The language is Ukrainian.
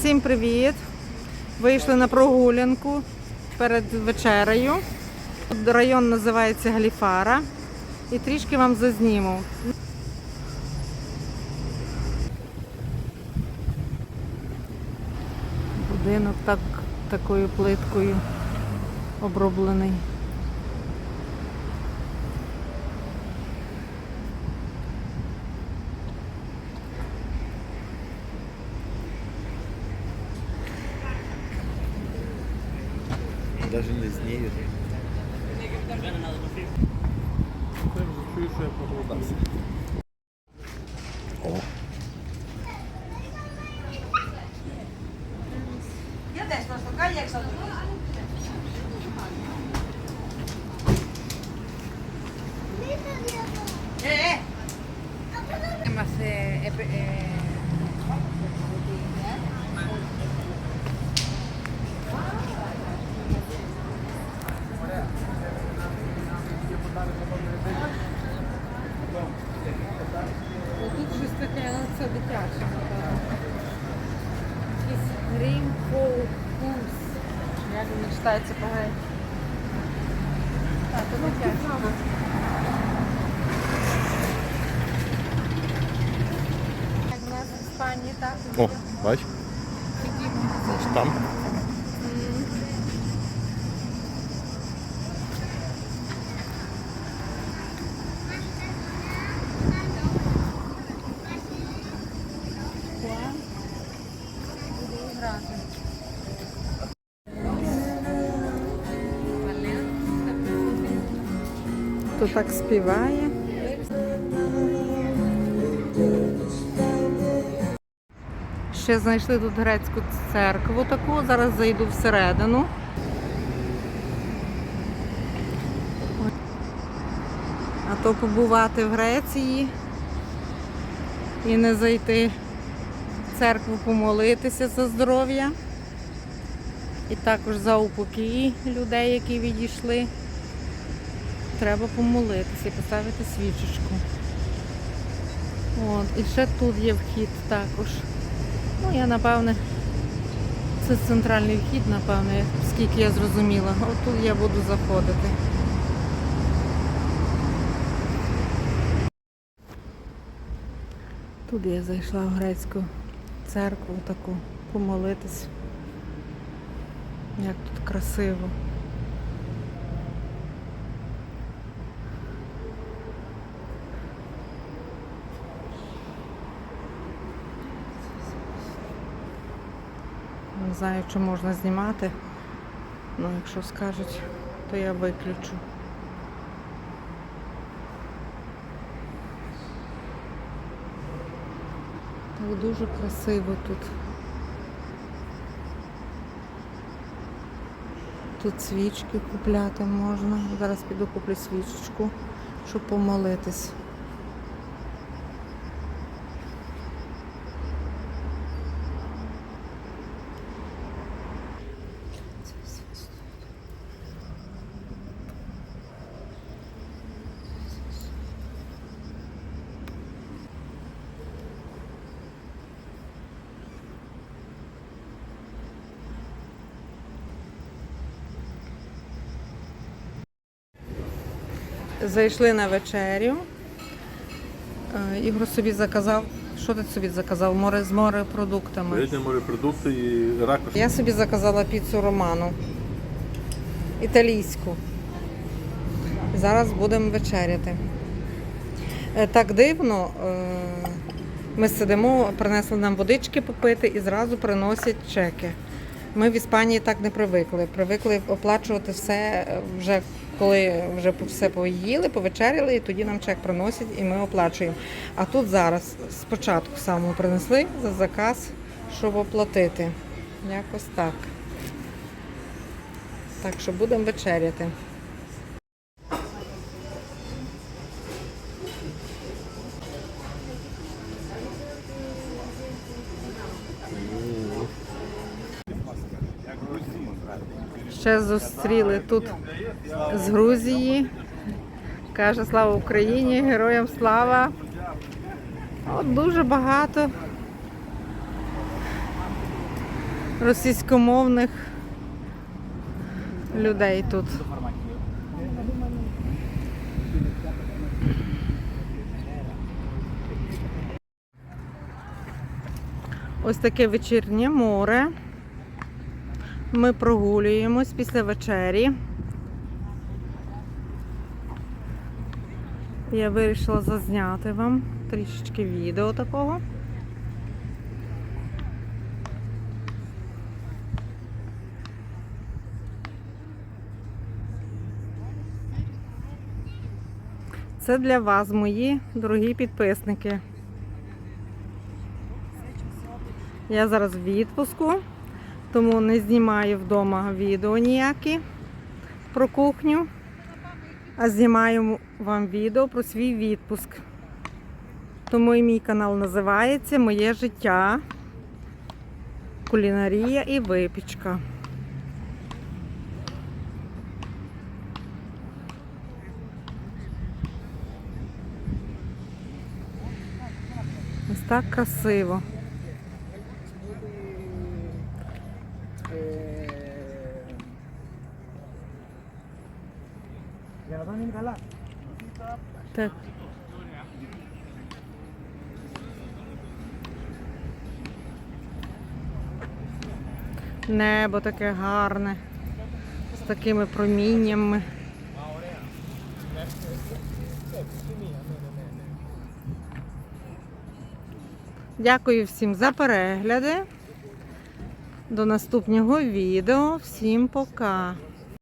Всім привіт! Вийшли на прогулянку перед вечерею. Район називається Галіфара. І трішки вам зазніму. Будинок так, такою плиткою оброблений. Даже не знію. Ти вже чуєш, що я проголодався. Як він читається по-грецьки? Так, це дитяче. Як у нас в Іспанії, так? О, бач, там. Хто так співає? Ще знайшли тут грецьку церкву таку. Зараз зайду всередину. А то побувати в Греції і не зайти в церкву помолитися за здоров'я. І також за упокій людей, які відійшли. Треба помолитися і поставити свічечку. От, і ще тут є вхід також. Ну, я напевне, це центральний вхід, напевне, скільки я зрозуміла. От тут я буду заходити. Тут я зайшла в грецьку церкву таку помолитись. Як тут красиво. Не знаю, чи можна знімати. Ну, якщо скажуть, то я виключу. Так дуже красиво тут. Тут свічки купляти можна. Зараз піду куплю свічечку, щоб помолитись. Зайшли на вечерю. Е, Ігор собі заказав. Що ти собі заказав? Море з морепродуктами. Рідні морепродукти і ракушки. Я собі заказала піцу роману. Італійську. Зараз будемо вечеряти. Е, Так дивно. е, Ми сидимо, принесли нам водички попити і зразу приносять чеки. Ми в Іспанії так не привикли. Привикли оплачувати все вже коли вже все поїли, повечеряли, і тоді нам чек приносять і ми оплачуємо. А тут зараз спочатку саме принесли за заказ, щоб оплатити. Якось так. Так що будемо вечеряти. Ще зустріли тут з Грузії. Каже слава Україні, героям слава. От дуже багато російськомовних людей тут. Ось таке вечірнє море. Ми прогулюємось після вечері. Я вирішила зазняти вам трішечки відео такого. Це для вас, мої дорогі підписники. Я зараз в відпуску, тому не знімаю вдома відео ніякі про кухню, знімаю вам відео про свій відпуск. Тому і мій канал називається Моє життя, кулінарія і випічка. Ось так красиво. Так. Небо таке гарне, з такими проміннями. Дякую всім за перегляди. До наступного відео. Всім пока.